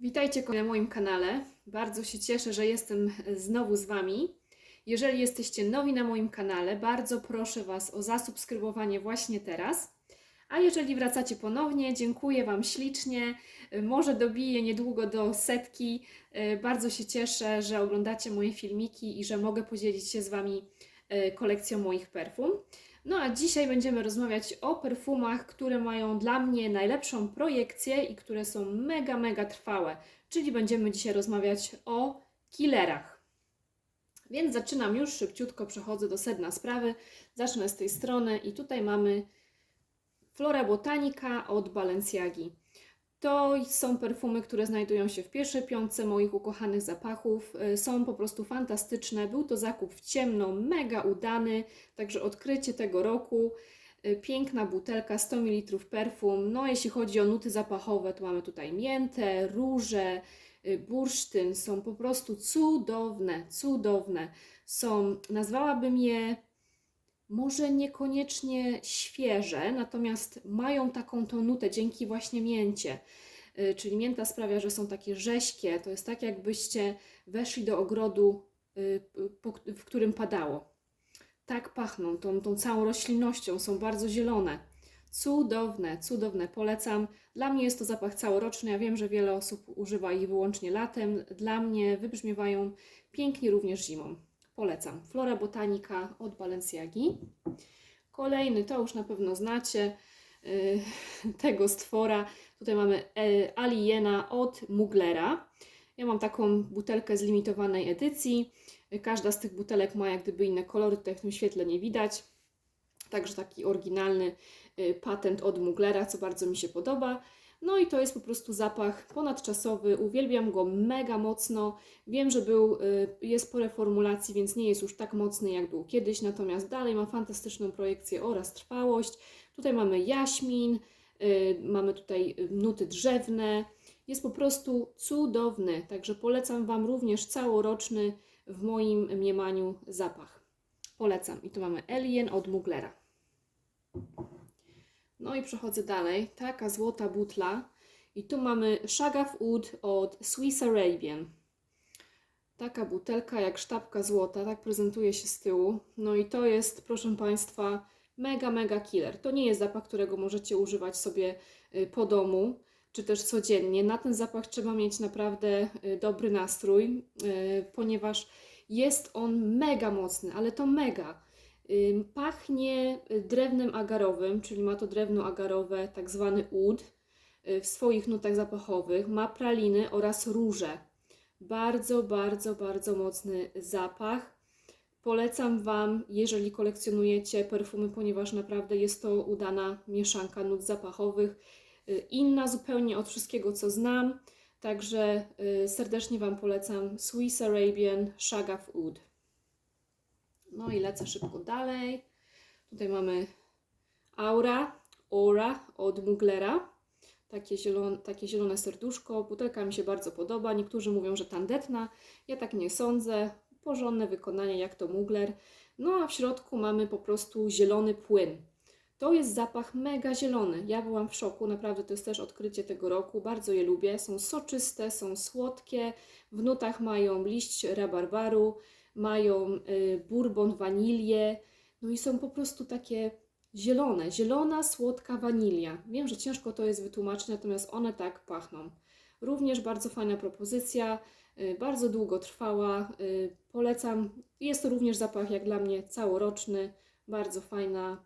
Witajcie na moim kanale. Bardzo się cieszę, że jestem znowu z Wami. Jeżeli jesteście nowi na moim kanale, bardzo proszę Was o zasubskrybowanie właśnie teraz. A jeżeli wracacie ponownie, dziękuję Wam ślicznie. Może dobiję niedługo do setki. Bardzo się cieszę, że oglądacie moje filmiki i że mogę podzielić się z Wami e, kolekcją moich perfum. No a dzisiaj będziemy rozmawiać o perfumach, które mają dla mnie najlepszą projekcję i które są mega, mega trwałe. Czyli będziemy dzisiaj rozmawiać o killerach. Więc zaczynam już szybciutko, przechodzę do sedna sprawy. Zacznę z tej strony i tutaj mamy Flora Botanica od Balenciagi. To są perfumy, które znajdują się w pierwszej piątce moich ukochanych zapachów. Y, Są po prostu fantastyczne. Był to zakup w ciemno, mega udany, także odkrycie tego roku. Y, Piękna butelka, 100 ml perfum. No, jeśli chodzi o nuty zapachowe, to mamy tutaj miętę, róże, y, bursztyn. Są po prostu cudowne, cudowne. Są, nazwałabym je może niekoniecznie świeże, natomiast mają taką tą nutę dzięki właśnie mięcie. Y, Czyli mięta sprawia, że są takie rześkie. To jest tak, jakbyście weszli do ogrodu, y, w którym padało. Tak pachną, tą, tą całą roślinnością, są bardzo zielone. Cudowne, cudowne, polecam. Dla mnie jest to zapach całoroczny. Ja wiem, że wiele osób używa ich wyłącznie latem. Dla mnie wybrzmiewają pięknie również zimą. Polecam. Flora Botanica od Balenciagi. Kolejny, to już na pewno znacie, y, tego stwora. Tutaj mamy e, Aliena od Muglera. Ja mam taką butelkę z limitowanej edycji. Każda z tych butelek ma jak gdyby inne kolory, tutaj w tym świetle nie widać. Także taki oryginalny y, patent od Muglera, co bardzo mi się podoba. No i to jest po prostu zapach ponadczasowy. Uwielbiam go mega mocno. Wiem, że był, y, jest po reformulacji, więc nie jest już tak mocny jak był kiedyś, natomiast dalej ma fantastyczną projekcję oraz trwałość. Tutaj mamy jaśmin, y, mamy tutaj y, nuty drzewne. Jest po prostu cudowny, także polecam Wam również całoroczny w moim mniemaniu zapach. Polecam. I tu mamy Alien od Muglera. No i przechodzę dalej. Taka złota butla. I tu mamy Shagaf Oud od Swiss Arabian. Taka butelka jak sztabka złota, tak prezentuje się z tyłu. No i to jest, proszę Państwa, mega, mega killer. To nie jest zapach, którego możecie używać sobie y, po domu, czy też codziennie. Na ten zapach trzeba mieć naprawdę y, dobry nastrój, y, ponieważ jest on mega mocny, ale to mega. Pachnie y, drewnem agarowym, czyli ma to drewno agarowe, tak zwany oud, y, w swoich nutach zapachowych. Ma praliny oraz róże. Bardzo, bardzo, bardzo mocny zapach. Polecam Wam, jeżeli kolekcjonujecie perfumy, ponieważ naprawdę jest to udana mieszanka nut zapachowych. Y, Inna zupełnie od wszystkiego, co znam. Także serdecznie Wam polecam Swiss Arabian Shagaf Oud. No i lecę szybko dalej. Tutaj mamy Aura, Aura od Muglera. Takie zielone, takie zielone serduszko. Butelka mi się bardzo podoba. Niektórzy mówią, że tandetna. Ja tak nie sądzę. Porządne wykonanie jak to Mugler. No a w środku mamy po prostu zielony płyn. To jest zapach mega zielony. Ja byłam w szoku, naprawdę to jest też odkrycie tego roku. Bardzo je lubię. Są soczyste, są słodkie. W nutach mają liść rabarbaru, mają y, bourbon, wanilię. No i są po prostu takie zielone. Zielona, słodka wanilia. Wiem, że ciężko to jest wytłumaczyć, natomiast one tak pachną. Również bardzo fajna propozycja, y, bardzo długo trwała. y, Polecam. Jest to również zapach, jak dla mnie, całoroczny. Bardzo fajna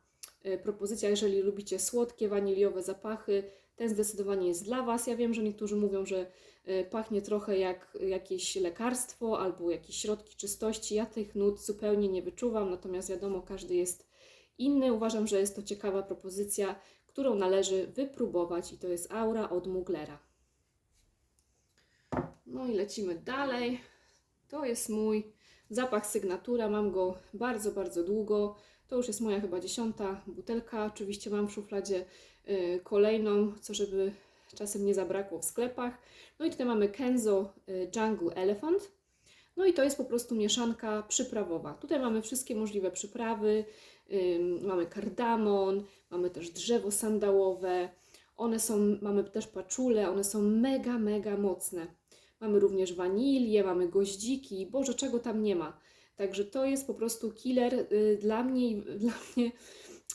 propozycja, jeżeli lubicie słodkie, waniliowe zapachy. Ten zdecydowanie jest dla Was. Ja wiem, że niektórzy mówią, że y, pachnie trochę jak jakieś lekarstwo albo jakieś środki czystości. Ja tych nut zupełnie nie wyczuwam, natomiast wiadomo, każdy jest inny. Uważam, że jest to ciekawa propozycja, którą należy wypróbować i to jest Aura od Muglera. No i lecimy dalej. To jest mój zapach sygnatura. Mam go bardzo, bardzo długo. To już jest moja chyba dziesiąta butelka. Oczywiście mam w szufladzie y, kolejną, co żeby czasem nie zabrakło w sklepach. No i tutaj mamy Kenzo y, Jungle Elephant. No i to jest po prostu mieszanka przyprawowa. Tutaj mamy wszystkie możliwe przyprawy. Ym, mamy kardamon, mamy też drzewo sandałowe One są, mamy też paczule, one są mega, mega mocne. Mamy również wanilię, mamy goździki, Boże, czego tam nie ma. Także to jest po prostu killer y, dla mnie, dla mnie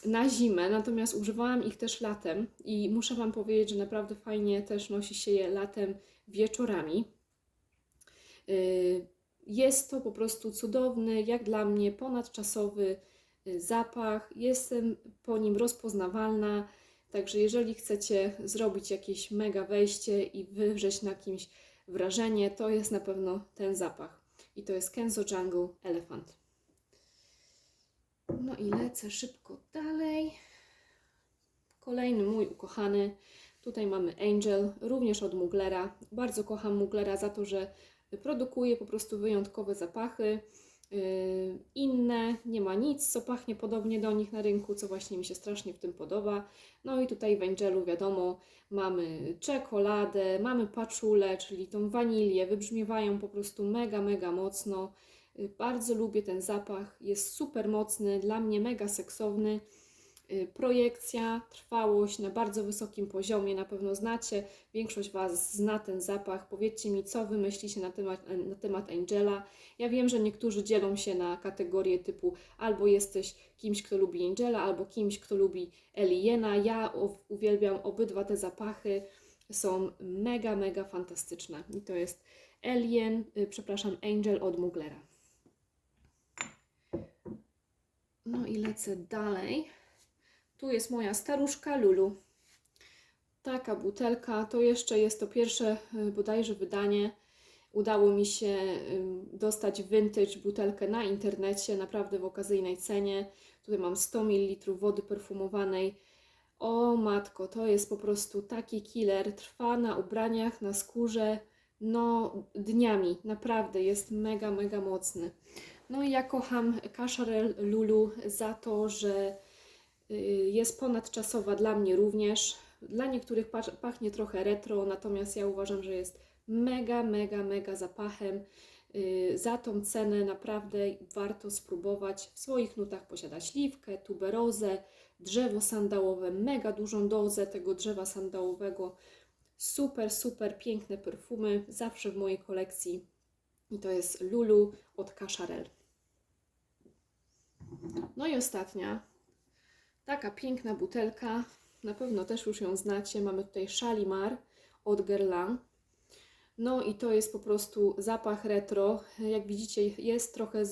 na zimę, natomiast używałam ich też latem i muszę Wam powiedzieć, że naprawdę fajnie też nosi się je latem wieczorami. Y, Jest to po prostu cudowny, jak dla mnie, ponadczasowy y, zapach. Jestem po nim rozpoznawalna, także jeżeli chcecie zrobić jakieś mega wejście i wywrzeć na kimś wrażenie, to jest na pewno ten zapach. I to jest Kenzo Jungle Elephant. No i lecę szybko dalej. Kolejny mój ukochany. Tutaj mamy Angel, również od Muglera. Bardzo kocham Muglera za to, że produkuje po prostu wyjątkowe zapachy. Yy, inne, nie ma nic, co pachnie podobnie do nich na rynku, co właśnie mi się strasznie w tym podoba. No i tutaj w Angelu wiadomo, mamy czekoladę, mamy paczulę, czyli tą wanilię, wybrzmiewają po prostu mega, mega mocno. Y, Bardzo lubię ten zapach, jest super mocny, dla mnie mega seksowny. Y, Projekcja, trwałość na bardzo wysokim poziomie, na pewno znacie. Większość Was zna ten zapach. Powiedzcie mi, co Wy myślicie na temat, na temat Angela. Ja wiem, że niektórzy dzielą się na kategorie typu albo jesteś kimś, kto lubi Angela, albo kimś, kto lubi Eliena. Ja uwielbiam obydwa te zapachy. Są mega, mega fantastyczne. I to jest Alien, y, przepraszam, Angel od Muglera. No i lecę dalej. Tu jest moja staruszka Lulu. Taka butelka, to jeszcze jest to pierwsze y, bodajże wydanie. Udało mi się y, dostać vintage butelkę na internecie, naprawdę w okazyjnej cenie. Tutaj mam 100 ml wody perfumowanej. O matko, to jest po prostu taki killer. Trwa na ubraniach, na skórze, no dniami. Naprawdę jest mega, mega mocny. No i ja kocham Cacharel Lulu za to, że jest ponadczasowa dla mnie również. Dla niektórych pach- pachnie trochę retro, natomiast ja uważam, że jest mega, mega, mega zapachem. Y, Za tą cenę naprawdę warto spróbować. W swoich nutach posiada śliwkę, tuberozę, drzewo sandałowe, mega dużą dozę tego drzewa sandałowego. Super, super piękne perfumy, zawsze w mojej kolekcji. I to jest Lulu od Cacharel. No i ostatnia, taka piękna butelka, na pewno też już ją znacie. Mamy tutaj Shalimar od Guerlain. No i to jest po prostu zapach retro. Jak widzicie, jest trochę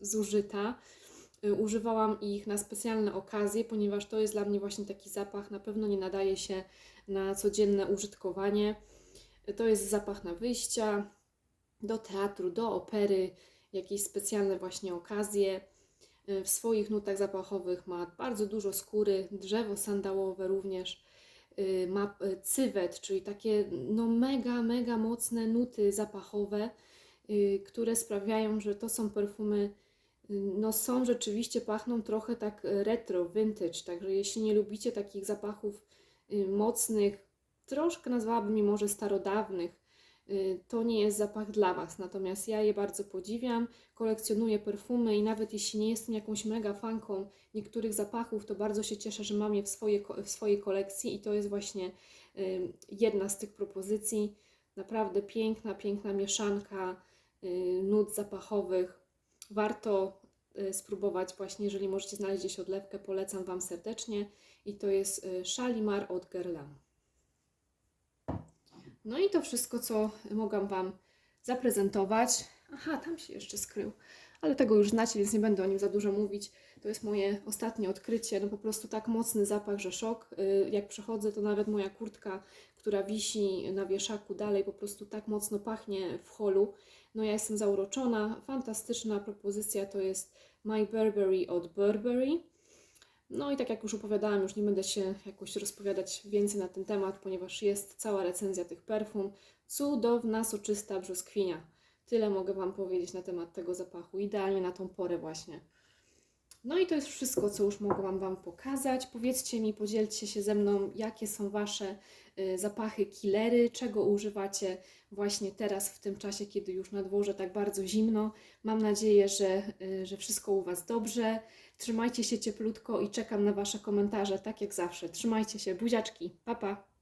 zużyta. Używałam ich na specjalne okazje, ponieważ to jest dla mnie właśnie taki zapach, na pewno nie nadaje się na codzienne użytkowanie. To jest zapach na wyjścia, do teatru, do opery, jakieś specjalne właśnie okazje. Y, W swoich nutach zapachowych ma bardzo dużo skóry, drzewo sandałowe również. Y, Ma y, cywet, czyli takie no mega, mega mocne nuty zapachowe, które sprawiają, że to są perfumy, no są rzeczywiście, pachną trochę tak retro, vintage, także jeśli nie lubicie takich zapachów mocnych, troszkę nazwałabym je może starodawnych, to nie jest zapach dla Was. Natomiast ja je bardzo podziwiam, kolekcjonuję perfumy i nawet jeśli nie jestem jakąś mega fanką niektórych zapachów, to bardzo się cieszę, że mam je w, swoje, w swojej kolekcji i to jest właśnie y, jedna z tych propozycji. Naprawdę piękna, piękna mieszanka y, nut zapachowych. Warto y, spróbować właśnie, jeżeli możecie znaleźć gdzieś odlewkę, polecam Wam serdecznie. I to jest y, Shalimar od Guerlain. No i to wszystko, co mogłam Wam zaprezentować. Aha, tam się jeszcze skrył, ale tego już znacie, więc nie będę o nim za dużo mówić. To jest moje ostatnie odkrycie. No po prostu tak mocny zapach, że szok. Y, Jak przechodzę, to nawet moja kurtka, która wisi na wieszaku dalej, po prostu tak mocno pachnie w holu. No ja jestem zauroczona. Fantastyczna propozycja to jest My Burberry od Burberry. No i tak jak już opowiadałam, już nie będę się jakoś rozpowiadać więcej na ten temat, ponieważ jest cała recenzja tych perfum. Cudowna, soczysta brzoskwinia. Tyle mogę Wam powiedzieć na temat tego zapachu. Idealnie na tą porę właśnie. No i to jest wszystko, co już mogłam Wam pokazać. Powiedzcie mi, podzielcie się ze mną, jakie są Wasze y, zapachy killery, czego używacie właśnie teraz, w tym czasie, kiedy już na dworze tak bardzo zimno. Mam nadzieję, że, y, że wszystko u Was dobrze. Trzymajcie się cieplutko i czekam na Wasze komentarze, tak jak zawsze. Trzymajcie się, buziaczki, pa pa!